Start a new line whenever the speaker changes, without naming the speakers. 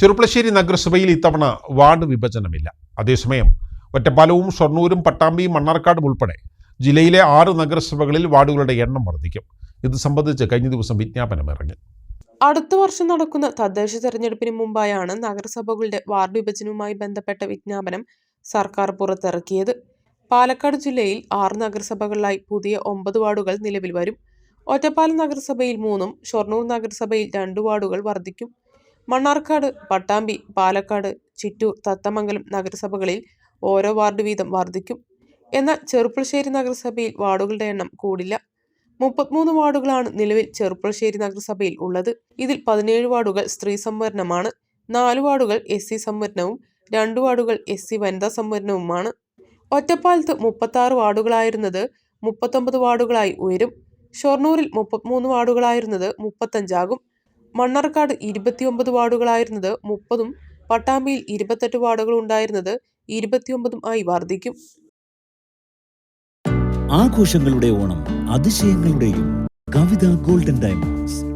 ചെറുപ്പളശ്ശേരി നഗരസഭയിൽ ഇത്തവണ വാർഡ് വിഭജനമില്ല. അതേസമയം ഒറ്റപ്പാലവും ഷൊർണൂരും പട്ടാമ്പിയും മണ്ണാർക്കാടും ഉൾപ്പെടെ ജില്ലയിലെ ആറ് നഗരസഭകളിൽ വാർഡുകളുടെ എണ്ണം വർദ്ധിക്കും. ഇത് സംബന്ധിച്ച് കഴിഞ്ഞ ദിവസം വിജ്ഞാപനം ഇറങ്ങി.
അടുത്ത വർഷം നടക്കുന്ന തദ്ദേശ തെരഞ്ഞെടുപ്പിന് മുമ്പായാണ് നഗരസഭകളുടെ വാർഡ് വിഭജനവുമായി ബന്ധപ്പെട്ട വിജ്ഞാപനം സർക്കാർ പുറത്തിറക്കിയത്. പാലക്കാട് ജില്ലയിൽ ആറ് നഗരസഭകളിലായി പുതിയ ഒമ്പത് വാർഡുകൾ നിലവിൽ വരും. ഒറ്റപ്പാലം നഗരസഭയിൽ മൂന്നും ഷൊർണൂർ നഗരസഭയിൽ രണ്ട് വാർഡുകൾ വർദ്ധിക്കും. മണ്ണാർക്കാട് പട്ടാമ്പി പാലക്കാട് ചിറ്റൂർ തത്തമംഗലം നഗരസഭകളിൽ ഓരോ വാർഡ് വീതം വർദ്ധിക്കും എന്നാൽ ചെറുപ്പുളശ്ശേരി നഗരസഭയിൽ വാർഡുകളുടെ എണ്ണം കൂടില്ല. മുപ്പത്തിമൂന്ന് വാർഡുകളാണ് നിലവിൽ ചെറുപ്പുളശ്ശേരി നഗരസഭയിൽ ഉള്ളത്. ഇതിൽ പതിനേഴ് വാർഡുകൾ സ്ത്രീ സംവരണമാണ്. നാല് വാർഡുകൾ എസ് സി സംവരണവും രണ്ട് വാർഡുകൾ എസ് സി വനിതാ സംവരണവുമാണ്. ഒറ്റപ്പാലത്ത് മുപ്പത്താറ് വാർഡുകളായിരുന്നത് മുപ്പത്തൊമ്പത് വാർഡുകളായി ഉയരും. ഷൊർണൂരിൽ മുപ്പത്തിമൂന്ന് വാർഡുകളായിരുന്നത് മുപ്പത്തഞ്ചാകും. മണ്ണാർക്കാട് ഇരുപത്തിയൊമ്പത് വാർഡുകളായിരുന്നത് മുപ്പതും പട്ടാമ്പിയിൽ ഇരുപത്തെട്ട് വാർഡുകൾ ഉണ്ടായിരുന്നത് ഇരുപത്തിയൊമ്പതും ആയി വർദ്ധിക്കും.
ആഘോഷങ്ങളുടെ ഓണം അതിശയങ്ങളുടെയും കവിത ഗോൾഡൻ ഡയമണ്ട്സ്.